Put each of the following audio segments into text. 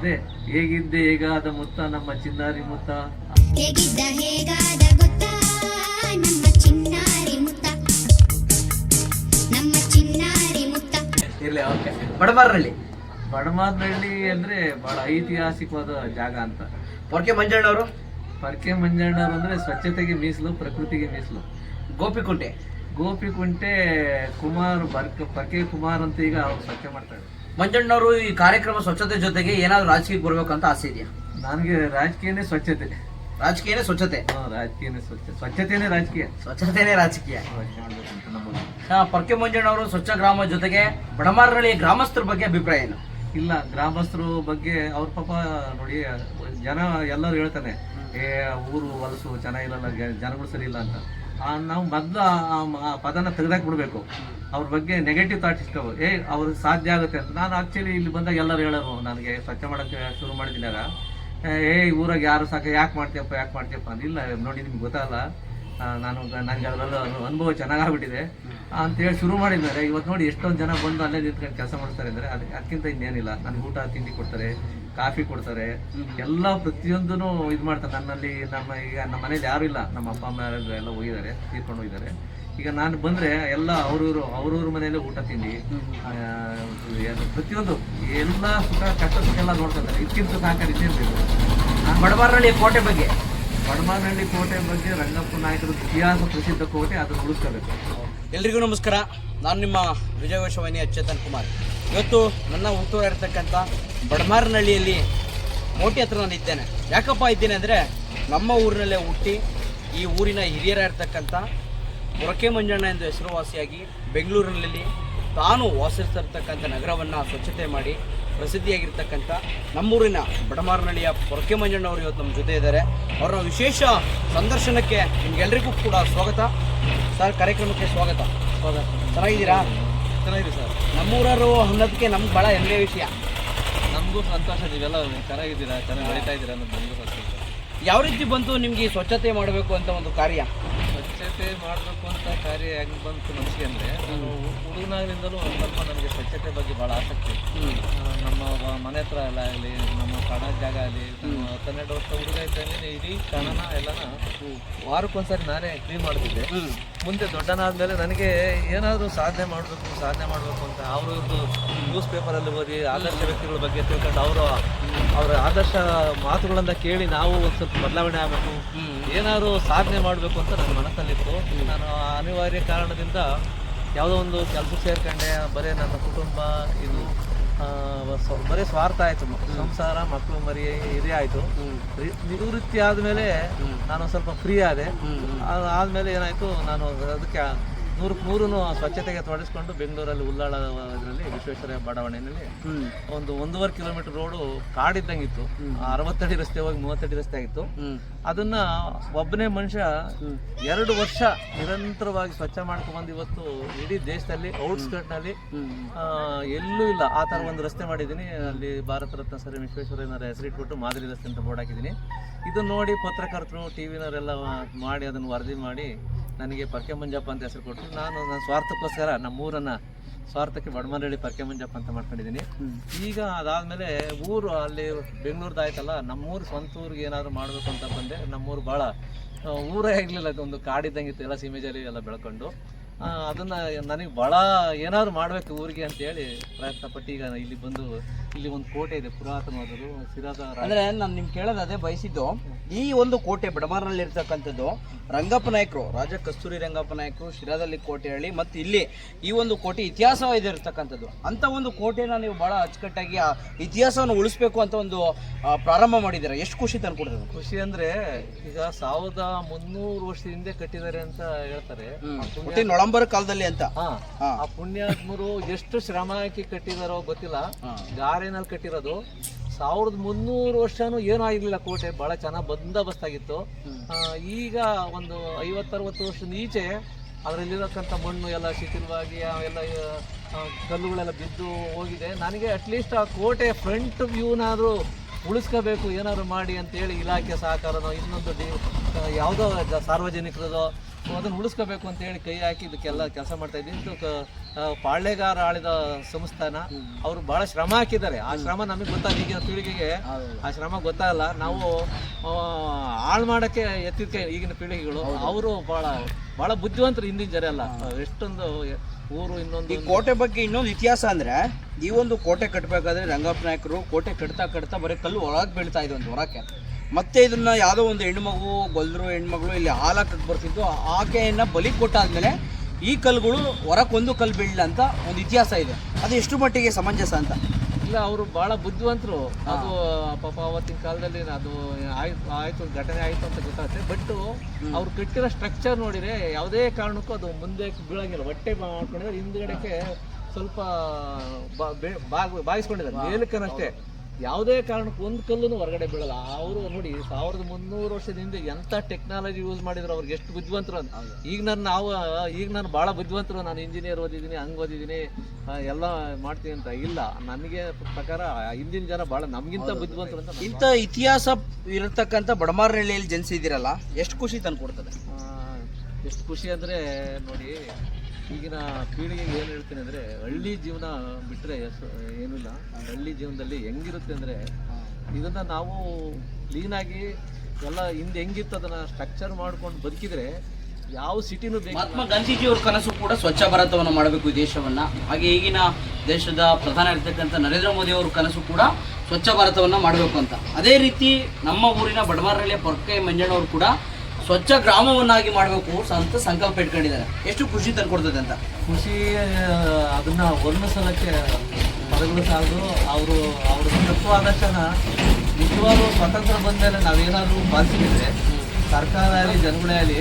ಅದೇ ಹೇಗಿದ್ದೆ ಹೇಗಾದ ಮುತ್ತ ನಮ್ಮ ಚಿನ್ನಾರಿ ಮುತ್ತ? ಹೇಗಿದ್ದ ಹೇಗಾದ ಗೊತ್ತಾ? ನಮ್ಮ ಚಿನ್ನಾರಿ ಮುತ್ತ. ನಮ್ಮ ಚಿನ್ನಾರಿ ಮುತ್ತ. ಇರ್ಲಿ ಓಕೆ. ಬಡಮಾರನಹಳ್ಳಿ ಬಡಮಾರ್ನಹಳ್ಳಿ ಅಂದ್ರೆ ಬಹಳ ಐತಿಹಾಸಿಕವಾದ ಜಾಗ ಅಂತ. ಪೊರ್ಕೆ ಮಂಜಣ್ಣವರು? ಪರ್ಕೆ ಮಂಜಣ್ಣವ್ರು ಅಂದ್ರೆ ಸ್ವಚ್ಛತೆಗೆ ಮೀಸಲು ಪ್ರಕೃತಿಗೆ ಮೀಸಲು. ಗೋಪಿಕುಂಟೆ? ಗೋಪಿಕುಂಟೆ ಕುಮಾರ್ ಬರ್ಕ ಪರ್ಕೆ ಕುಮಾರ್ ಅಂತ ಈಗ ಅವ್ರು ಸ್ವಚ್ಛ ಮಾಡ್ತಾರೆ. ಮಂಜಣ್ಣವರು ಈ ಕಾರ್ಯಕ್ರಮ ಸ್ವಚ್ಛತೆ ಜೊತೆಗೆ ಏನಾದ್ರು ರಾಜಕೀಯಕ್ಕೆ ಬರ್ಬೇಕಂತ ಅಂತ ಆಸೆ ಇದೆಯಾ? ನನಗೆ ರಾಜಕೀಯನೇ ಸ್ವಚ್ಛತೆ. ರಾಜಕೀಯನೇ ಸ್ವಚ್ಛತೆ? ಹಾ, ರಾಜಕೀಯನೇ ಸ್ವಚ್ಛ ಸ್ವಚ್ಛತೆನೇ ರಾಜಕೀಯ. ಸ್ವಚ್ಛತೆನೇ ರಾಜಕೀಯ. ಯೋಚ್ನೆ ಪರ್ಕೆ ನಮ್ಮದು ಆ, ಪೊರ್ಕೆ ಮಂಜಣ್ಣವರು ಸ್ವಚ್ಛ ಗ್ರಾಮ ಜೊತೆಗೆ ಬಡಮಾರಹಳ್ಳಿ ಗ್ರಾಮಸ್ಥರ ಬಗ್ಗೆ ಅಭಿಪ್ರಾಯ ಏನು? ಇಲ್ಲ ಗ್ರಾಮಸ್ಥರು ಬಗ್ಗೆ ಅವ್ರ ಪಾಪ ನೋಡಿ ಜನ ಎಲ್ಲರೂ ಹೇಳ್ತಾನೆ ಏ ಊರು ಹೊಲಸು ಚೆನ್ನಾಗಿರಲ್ಲ ಗ- ಜನಗಳು ಸರಿ ಇಲ್ಲ ಅಂತ. ನಾವು ಮೊದಲು ಆ ಪದನ ತೆಗೆದಾಕ್ ಬಿಡ್ಬೇಕು ಅವ್ರ ಬಗ್ಗೆ ನೆಗೆಟಿವ್ ಥಾಟ್ ಇಸ್ಕೋಬೋದು ಏ, ಅವ್ರಿಗೆ ಸಾಧ್ಯ ಆಗುತ್ತೆ ಅಂತ. ನಾನು ಆಕ್ಚುಲಿ ಇಲ್ಲಿ ಬಂದಾಗ ಎಲ್ಲರೂ ಹೇಳೋರು, ನನಗೆ ಸ್ವಚ್ಛ ಮಾಡೋಕ್ಕೆ ಶುರು ಮಾಡಿದಾಗ ಏ ಊರಾಗ ಯಾರು ಸಾಕ, ಯಾಕೆ ಮಾಡ್ತೀಯಪ್ಪ ಯಾಕೆ ಮಾಡ್ತೀಯಪ್ಪ? ಇಲ್ಲ ನೋಡಿ, ನಿಮ್ಗೆ ಗೊತ್ತಲ್ಲ. ನಾನು ನನಗೆ ಅದರಲ್ಲ ಅನುಭವ ಚೆನ್ನಾಗಾಗ್ಬಿಟ್ಟಿದೆ. ಅಂತೇಳಿ ಶುರು ಮಾಡಿದ್ದಾರೆ ಇವತ್ತು ನೋಡಿ ಎಷ್ಟೊಂದು ಜನ ಬಂದು ಅಲ್ಲೇ ನಿಂತ್ಕೊಂಡು ಕೆಲಸ ಮಾಡ್ತಾರೆ ಅಂದರೆ, ಅದಕ್ಕೆ, ಅದಕ್ಕಿಂತ ಇನ್ನೇನಿಲ್ಲ. ನನಗೆ ಊಟ, ತಿಂಡಿ ಕೊಡ್ತಾರೆ. ಕಾಫಿ ಕೊಡ್ತಾರೆ. ಎಲ್ಲ ಪ್ರತಿಯೊಂದೂ ಇದು ಮಾಡ್ತಾರೆ. ನನ್ನಲ್ಲಿ ನಮ್ಮ ಈಗ ನಮ್ಮ ಮನೇಲಿ ಯಾರು ಇಲ್ಲ. ನಮ್ಮ ಅಪ್ಪ ಅಮ್ಮ ಯಾರು ಎಲ್ಲ ಹೋಗಿದ್ದಾರೆ ತೀರ್ಕೊಂಡು ಹೋಗಿದ್ದಾರೆ ಈಗ ನಾನು ಬಂದರೆ ಎಲ್ಲ ಅವ್ರವ್ರು ಅವ್ರವ್ರ ಮನೆಯಲ್ಲೇ ಊಟ ತಿಂಡಿ ಪ್ರತಿಯೊಂದು ಎಲ್ಲ ಸುಖ ಕಷ್ಟ ಸುಖ ಎಲ್ಲ ನೋಡ್ತಾರೆ ಇದಕ್ಕಿಂತ ಸಹಕಾರ ನಾನು ಬಡಮಾರನಹಳ್ಳಿ ಕೋಟೆ ಬಗ್ಗೆ. ಬಡಮಾನಹಳ್ಳಿ ಕೋಟೆ ಬಗ್ಗೆ ರಂಗಪ್ಪ ನಾಯಕರು ಇತಿಹಾಸ ಪ್ರಸಿದ್ಧ ಕೋಟೆ ಅದನ್ನು ಉಳಿಸ್ಕೋಬೇಕು. ಎಲ್ರಿಗೂ ನಮಸ್ಕಾರ. ನಾನು ನಿಮ್ಮ ವಿಜಯವೇಶವಾಹಿನಿ ಚೇತನ್ ಕುಮಾರ್. ಇವತ್ತು ನನ್ನ ಹುಟ್ಟೂರಾಗಿರ್ತಕ್ಕಂಥ ಬಡಮಾರನಹಳ್ಳಿಯಲ್ಲಿ ಮೋಟಿ ಹತ್ರ ನಾನು ಇದ್ದೇನೆ. ಯಾಕಪ್ಪ ಇದ್ದೇನೆ ಅಂದರೆ ನಮ್ಮ ಊರಿನಲ್ಲೇ ಹುಟ್ಟಿ ಈ ಊರಿನ ಹಿರಿಯರ ಇರ್ತಕ್ಕಂಥ ಮೊರಕೆ ಮಂಜಣ್ಣ ಎಂದು ಹೆಸರುವಾಸಿಯಾಗಿ ಬೆಂಗಳೂರಿನಲ್ಲಿ ತಾನು ವಾಸಿಸ್ತಿರ್ತಕ್ಕಂಥ ನಗರವನ್ನು ಸ್ವಚ್ಛತೆ ಮಾಡಿ ಪ್ರಸಿದ್ಧಿಯಾಗಿರ್ತಕ್ಕಂಥ ನಮ್ಮೂರಿನ ಬಡಮಾರನಹಳ್ಳಿಯ ಪೊರಕೆ ಮಂಜಣ್ಣವರು ಇವತ್ತು ನಮ್ಮ ಜೊತೆ ಇದ್ದಾರೆ. ಅವರ ವಿಶೇಷ ಸಂದರ್ಶನಕ್ಕೆ ನಿಮ್ಗೆಲ್ಲರಿಗೂ ಕೂಡ ಸ್ವಾಗತ. ಸರ್ ಕಾರ್ಯಕ್ರಮಕ್ಕೆ ಸ್ವಾಗತ. ಸ್ವಾಗತ. ಚೆನ್ನಾಗಿದ್ದೀರಾ? ಚೆನ್ನಾಗಿದೆ ಸರ್. ನಮ್ಮೂರರು ಅನ್ನೋದಕ್ಕೆ ನಮ್ಗೆ ಭಾಳ ಹೆಮ್ಮೆಯ ವಿಷಯ. ನಮಗೂ ಸಂತೋಷ ನೀವೆಲ್ಲ ಚೆನ್ನಾಗಿದ್ದೀರಾ ಚೆನ್ನಾಗಿ ಬೆಳೀತಾ ಇದ್ದೀರಾ ಅನ್ನೋದು ನಮಗೂ ಸಂತೋಷ. ಯಾವ ರೀತಿ ಬಂತು ನಿಮಗೆ ಈ ಸ್ವಚ್ಛತೆ ಮಾಡಬೇಕು ಅಂತ ಒಂದು ಕಾರ್ಯ? ಸ್ವಚ್ಛತೆ ಮಾಡಬೇಕು ಅಂತ ಕಾರ್ಯ ಹೆಂಗೆ ಬಂತು ನಮಗೆ ಅಂದರೆ ನಾನು ಹುಡುಗನಾಗಿನಿಂದಲೂ ಒಂದು ಸ್ವಲ್ಪ ನನಗೆ ಸ್ವಚ್ಛತೆ ಬಗ್ಗೆ ಭಾಳ ಆಸಕ್ತಿ. ನಮ್ಮ ಮನೆ ಹತ್ರ ಎಲ್ಲ ಆಗಲಿ ನಮ್ಮ ಕಣ ಜಾಗ ಆಗಲಿ ಹನ್ನೆರಡು ವರ್ಷ ಹುಡುಗ ಇದ್ದಂಗೆ ಇಡೀ ಕಣನ ಎಲ್ಲನ ವಾರಕ್ಕೊಂದ್ಸರಿ ನಾನೇ ಕ್ಲೀನ್ ಮಾಡ್ತಿದ್ದೆ. ಮುಂದೆ ದೊಡ್ಡನಾದ್ಮೇಲೆ ನನಗೆ ಏನಾದರೂ ಸಾಧನೆ ಮಾಡಬೇಕು ಸಾಧನೆ ಮಾಡಬೇಕು ಅಂತ ಅವರು ಇವ್ರದ್ದು ನ್ಯೂಸ್ ಪೇಪರಲ್ಲಿ ಓದಿ ಆದರ್ಶ ವ್ಯಕ್ತಿಗಳ ಬಗ್ಗೆ ತಿಳ್ಕೊಂಡು ಅವರು ಅವರ ಆದರ್ಶ ಮಾತುಗಳನ್ನು ಕೇಳಿ ನಾವು ಒಂದು ಸ್ವಲ್ಪ ಬದಲಾವಣೆ ಆಗಬೇಕು. ಏನಾದರೂ ಸಾಧನೆ ಮಾಡಬೇಕು ಅಂತ ನನ್ನ ಮನಸ್ಸಲ್ಲಿತ್ತು. ನಾನು ಅನಿವಾರ್ಯ ಕಾರಣದಿಂದ ಯಾವುದೋ ಒಂದು ಕೆಲಸ ಸೇರ್ಕೊಂಡೆ ಬರೀ ನನ್ನ ಕುಟುಂಬ ಇದು ಬರೀ ಸ್ವಾರ್ಥ ಆಯಿತು ಸಂಸಾರ ಮಕ್ಕಳು ಮರಿ ಇದೇ ಆಯಿತು. ನಿವೃತ್ತಿ ಆದಮೇಲೆ ನಾನು ಸ್ವಲ್ಪ ಫ್ರೀ ಆದೆ. ಅದು ಆದಮೇಲೆ ಏನಾಯಿತು ನಾನು ಅದಕ್ಕೆ ನೂರಕ್ಕೆ ನೂರು ಸ್ವಚ್ಛತೆಗೆ ತೊಡಗಿಸ್ಕೊಂಡು ಬೆಂಗಳೂರಲ್ಲಿ ಉಲ್ಲಾಳ ಇದರಲ್ಲಿ ವಿಶ್ವೇಶ್ವರಯ್ಯ ಬಡಾವಣೆಯಲ್ಲಿ ಒಂದು ಒಂದೂವರೆ ಕಿಲೋಮೀಟರ್ ರೋಡು ಕಾಡಿದ್ದಂಗಿತ್ತು ಅರವತ್ತಡಿ ರಸ್ತೆ ಹೋಗಿ ಮೂವತ್ತಡಿ ರಸ್ತೆ ಆಗಿತ್ತು. ಅದನ್ನ ಒಬ್ಬನೇ ಮನುಷ್ಯ ಎರಡು ವರ್ಷ ನಿರಂತರವಾಗಿ ಸ್ವಚ್ಛ ಮಾಡ್ಕೊಂಡ್ಬಂದು ಇವತ್ತು ಇಡೀ ದೇಶದಲ್ಲಿ ಔಟ್ಸ್ಕರ್ಟ್ನಲ್ಲಿ ಎಲ್ಲೂ ಇಲ್ಲ. ಆ ಥರ ಒಂದು ರಸ್ತೆ ಮಾಡಿದ್ದೀನಿ. ಅಲ್ಲಿ ಭಾರತ ರತ್ನ ಸರ್ ವಿಶ್ವೇಶ್ವರಯ್ಯನವರ ಹೆಸರಿಟ್ಬಿಟ್ಟು ಮಾದರಿ ರಸ್ತೆ ಅಂತ ಬೋರ್ಡ್ ಹಾಕಿದ್ದೀನಿ. ಇದನ್ನ ನೋಡಿ ಪತ್ರಕರ್ತರು ಟಿ ವಿನವರೆಲ್ಲ ಮಾಡಿ ಅದನ್ನು ವರದಿ ಮಾಡಿ ನನಗೆ ಪರ್ಕೆ ಮಂಜಪ್ಪ ಅಂತ ಹೆಸರು ಕೊಟ್ಟರು ನಾನು ನನ್ನ ಸ್ವಾರ್ಥಕ್ಕೋಸ್ಕರ ನಮ್ಮೂರನ್ನು ಸ್ವಾರ್ಥಕ್ಕೆ ಬಡಮನಹಳ್ಳಿ ಪರ್ಕೆ ಮಂಜಪ್ಪ ಅಂತ ಮಾಡ್ಕೊಂಡಿದ್ದೀನಿ. ಈಗ ಅದಾದಮೇಲೆ ಊರು ಅಲ್ಲಿ ಬೆಂಗಳೂರ್ದು ಆಯ್ತಲ್ಲ, ನಮ್ಮೂರು ಸ್ವಂತ ಊರಿಗೆ ಏನಾದರೂ ಮಾಡಬೇಕು ಅಂತ ಬಂದೆ. ನಮ್ಮೂರು ಭಾಳ ಊರೇ ಆಗಲಿಲ್ಲ ಒಂದು ಕಾಡಿದ್ದಂಗಿತ್ತು, ಎಲ್ಲ ಸೀಮೆಜಲ್ಲಿ ಎಲ್ಲ ಬೆಳ್ಕೊಂಡು. ಅದನ್ನ ನನಗೆ ಭಾಳ ಏನಾದ್ರು ಮಾಡಬೇಕು ಊರಿಗೆ ಅಂತೇಳಿ ಪ್ರಯತ್ನ ಪಟ್ಟು ಈಗ ಇಲ್ಲಿ ಬಂದು ಇಲ್ಲಿ ಒಂದು ಕೋಟೆ ಇದೆ ಪುರಾತನವಾದರು ಸಿರಾದ ರಾ- ಅಂದ್ರೆ ನಾನು ನಿಮ್ಗೆ ಕೇಳೋದು ಅದೇ ಬಯಸಿದ್ದು ಈ ಒಂದು ಕೋಟೆ ಬಡಮಾರ್ನಲ್ಲಿ ಇರ್ತಕ್ಕಂಥದ್ದು ರಂಗಪ್ಪ ನಾಯಕರು ರಾಜ ಕಸ್ತೂರಿ ರಂಗಪ್ಪ ನಾಯಕರು ಶಿರಾದಲ್ಲಿ ಕೋಟೆ ಹೇಳಿ ಮತ್ತು ಇಲ್ಲಿ ಈ ಒಂದು ಕೋಟೆ ಇತಿಹಾಸ ಇರ್ತಕ್ಕಂಥದ್ದು. ಅಂತ ಒಂದು ಕೋಟೆನ ನೀವು ಬಹಳ ಅಚ್ಚುಕಟ್ಟಾಗಿ ಆ ಇತಿಹಾಸವನ್ನು ಉಳಿಸ್ಬೇಕು ಅಂತ ಒಂದು ಪ್ರಾರಂಭ ಮಾಡಿದ್ದೀರಾ? ಎಷ್ಟು ಖುಷಿ ತಂದ್ಕೊಡ್ತದೆ ಖುಷಿ ಅಂದ್ರೆ ಈಗ ಸಾವಿರದ ಮುನ್ನೂರು ವರ್ಷದ ಹಿಂದೆ ಕಟ್ಟಿದ್ದಾರೆ ಅಂತ ಹೇಳ್ತಾರೆ. ಹುಟ್ಟಿ ಕಾಲದಲ್ಲಿ ಅಂತ. ಹಾ. ಆ ಪುಣ್ಯಾತ್ಮರು ಎಷ್ಟು ಶ್ರಮ ಹಾಕಿ ಕಟ್ಟಿದಾರೋ ಗೊತ್ತಿಲ್ಲ. ಹಾ. ಗಾರೆನಲ್ಲಿ ಕಟ್ಟಿರೋದು. ಸಾವಿರದ ಮುನ್ನೂರು ವರ್ಷನೂ ಏನೂ ಆಗಿರ್ಲಿಲ್ಲ ಕೋಟೆ. ಬಹಳ ಚೆನ್ನಾಗಿ ಬಂದೋಬಸ್ತ್ ಆಗಿತ್ತು ಆ, ಈಗ ಒಂದು ಐವತ್ತರವತ್ತು ವರ್ಷದ ಈಚೆ ಅದರಲ್ಲಿರತಕ್ಕಂಥ ಮಣ್ಣು ಎಲ್ಲ ಶಿಥಿಲವಾಗಿ ಆ ಎಲ್ಲ ಆ, ಕಲ್ಲುಗಳೆಲ್ಲ ಬಿದ್ದು ಹೋಗಿದೆ. ನನಗೆ ಅಟ್ಲೀಸ್ಟ್ ಆ ಕೋಟೆ ಫ್ರಂಟ್ ವ್ಯೂನಾದರೂ ಉಳಿಸ್ಕೋಬೇಕು ಏನಾದ್ರು ಮಾಡಿ ಅಂತೇಳಿ ಇಲಾಖೆ ಸಹಕಾರನೋ ಇನ್ನೊಂದು ಡಿ ಯಾವುದೋ ಜ- ಅದನ್ನು ಉಳಿಸ್ಕೋಬೇಕು ಅಂತ ಹೇಳಿ ಕೈ ಹಾಕಿ ಇದಕ್ಕೆಲ್ಲ ಕೆಲಸ ಮಾಡ್ತಾ ಇದ್ದೀನಿ. ಇದು ಪಾಳ್ಯಗಾರ ಆಳಿದ ಸಂಸ್ಥಾನ. ಅವರು ಬಹಳ ಶ್ರಮ ಹಾಕಿದ್ದಾರೆ. ಆ ಶ್ರಮ ನಮಗೆ ಗೊತ್ತಾಗ ಈಗಿನ ಪೀಳಿಗೆಗೆ ಆ ಶ್ರಮ ಗೊತ್ತಾಗಲ್ಲ ನಾವು ಹಾಳು ಮಾಡೋಕ್ಕೆ ಎತ್ತಿದ ಈಗಿನ ಪೀಳಿಗೆಗಳು. ಅವರು ಬಹಳ ಬಹಳ ಬುದ್ಧಿವಂತರು ಹಿಂದಿನ ಜನ ಎಲ್ಲ ಎಷ್ಟೊಂದು ಊರು ಇನ್ನೊಂದು ಈ ಕೋಟೆ ಬಗ್ಗೆ ಇನ್ನೊಂದು ಇತಿಹಾಸ ಅಂದ್ರೆ ಈ ಒಂದು ಕೋಟೆ ಕಟ್ಟಬೇಕಾದ್ರೆ ರಂಗಪ್ಪ ನಾಯಕರು ಕೋಟೆ ಕಟ್ತಾ ಕಟ್ತಾ ಬರೀ ಕಲ್ಲು ಒಳಗೆ ಬೀಳ್ತಾ ಇದ್ವು ಒಂದು ಹೊರಕ್ಕೆ. ಮತ್ತೆ ಇದನ್ನ ಯಾವುದೋ ಒಂದು ಹೆಣ್ಮಗು ಗೊಲ್ದರು ಹೆಣ್ಮಗಳು ಇಲ್ಲಿ ಹಾಲಾಕಕ್ಕೆ ಬರ್ತಿದ್ದು ಆಕೆಯನ್ನ ಬಲಿ ಕೊಟ್ಟಾದ್ಮೇಲೆ ಈ ಕಲ್ಲುಗಳು ಹೊರಕ್ಕೊಂದು ಕಲ್ಲು ಬೀಳಲ್ಲ ಅಂತ ಒಂದು ಇತಿಹಾಸ ಇದೆ. ಅದು ಎಷ್ಟು ಮಟ್ಟಿಗೆ ಸಮಂಜಸ ಅಂತ? ಇಲ್ಲ ಅವರು ಬಹಳ ಬುದ್ಧಿವಂತರು. ಅದು ಪಾಪ ಅವತ್ತಿನ ಕಾಲದಲ್ಲಿ ಅದು ಆಯ್ತು ಆಯ್ತು ಘಟನೆ ಆಯಿತು ಅಂತ ಗೊತ್ತಾಗುತ್ತೆ. ಬಟ್ ಅವ್ರು ಕಟ್ಟಿರೋ ಸ್ಟ್ರಕ್ಚರ್ ನೋಡಿದ್ರೆ ಯಾವುದೇ ಕಾರಣಕ್ಕೂ ಅದು ಮುಂದೆ ಬೀಳಂಗಿಲ್ಲ. ಹೊಟ್ಟೆ ಮಾಡ್ಕೊಂಡಿದ್ರೆ ಹಿಂದ್ಗಡೆಗೆ ಸ್ವಲ್ಪ ಬಾಗಿಸ್ಕೊಂಡಿದ್ದಾರೆ ಮೇಲಕ್ಕನಷ್ಟೇ. ಯಾವುದೇ ಕಾರಣಕ್ಕೂ ಒಂದು ಕಲ್ಲೂ ಹೊರಗಡೆ ಬೀಳಲ್ಲ. ಅವರು ನೋಡಿ ಸಾವಿರದ ಮುನ್ನೂರು ವರ್ಷದಿಂದ ಎಂಥ ಟೆಕ್ನಾಲಜಿ ಯೂಸ್ ಮಾಡಿದ್ರು ಅವ್ರಿಗೆ ಎಷ್ಟು ಬುದ್ಧಿವಂತರು ಅಂತ. ಈಗ ನಾನು ನಾವು ಈಗ ನಾನು ಭಾಳ ಬುದ್ಧಿವಂತರು. ನಾನು ಇಂಜಿನಿಯರ್ ಓದಿದ್ದೀನಿ ಹಂಗೆ ಓದಿದ್ದೀನಿ ಎಲ್ಲ ಮಾಡ್ತೀನಿ ಅಂತ ಇಲ್ಲ. ನನಗೆ ಪ್ರಕಾರ ಹಿಂದಿನ ಜನ ಭಾಳ ನಮಗಿಂತ ಬುದ್ಧಿವಂತರು ಅಂತ ಇಂಥ ಇತಿಹಾಸ ಇರತಕ್ಕಂಥ ಬಡಮಾರನಹಳ್ಳಿಯಲ್ಲಿ ಜನಿಸಿದ್ದೀರಲ್ಲ ಎಷ್ಟು ಖುಷಿ ತಂದು ಕೊಡ್ತದೆ ಎಷ್ಟು ಖುಷಿ ಅಂದರೆ ನೋಡಿ ಈಗಿನ ಪೀಳಿಗೆಗೆ ಏನು ಹೇಳ್ತೀನಿ ಅಂದರೆ ಹಳ್ಳಿ ಜೀವನ ಬಿಟ್ಟರೆ ಏನಿಲ್ಲ. ಹಳ್ಳಿ ಜೀವನದಲ್ಲಿ ಹೆಂಗಿರುತ್ತೆ ಅಂದರೆ ಇದನ್ನು ನಾವು ಕ್ಲೀನಾಗಿ ಎಲ್ಲ ಹಿಂದೆ ಹೆಂಗಿತ್ತು ಅದನ್ನು ಸ್ಟ್ರಕ್ಚರ್ ಮಾಡ್ಕೊಂಡು ಬದುಕಿದ್ರೆ ಯಾವ ಸಿಟಿನೂ ಬೇಕು ಮಹಾತ್ಮ ಗಾಂಧೀಜಿಯವ್ರ ಕನಸು ಕೂಡ ಸ್ವಚ್ಛ ಭಾರತವನ್ನು ಮಾಡಬೇಕು ಈ ದೇಶವನ್ನು. ಹಾಗೆ ಈಗಿನ ದೇಶದ ಪ್ರಧಾನ ಇರ್ತಕ್ಕಂಥ ನರೇಂದ್ರ ಮೋದಿ ಅವರ ಕನಸು ಕೂಡ ಸ್ವಚ್ಛ ಭಾರತವನ್ನು ಮಾಡಬೇಕು ಅಂತ. ಅದೇ ರೀತಿ ನಮ್ಮ ಊರಿನ ಬಡವಾರಳ್ಳಿಯ ಪೊರ್ಕೆ ಮಂಜಣ್ಣವರು ಕೂಡ ಸ್ವಚ್ಛ ಗ್ರಾಮವನ್ನಾಗಿ ಮಾಡಬೇಕು ಅಂತ ಸಂಕಲ್ಪ ಇಟ್ಕೊಂಡಿದ್ದಾರೆ. ಎಷ್ಟು ಖುಷಿ ತಂದ್ಕೊಡ್ತದೆ ಅಂತ? ಖುಷಿ ಅದನ್ನ ವರ್ಣಿಸೋದಕ್ಕೆ ಪದಗಳು ಸಾಲದು ಅವರು ಅವ್ರ ತತ್ವಾದರ್ಶನ ನಿಜವಾಗ್ಲೂ ಸ್ವತಂತ್ರ ಬಂದಮೇಲೆ ನಾವೇನಾದರೂ ಪಾಲಿಸಿದ್ರೆ ಸರ್ಕಾರ ಆಗಲಿ ಜನಗಳೇ ಆಗಲಿ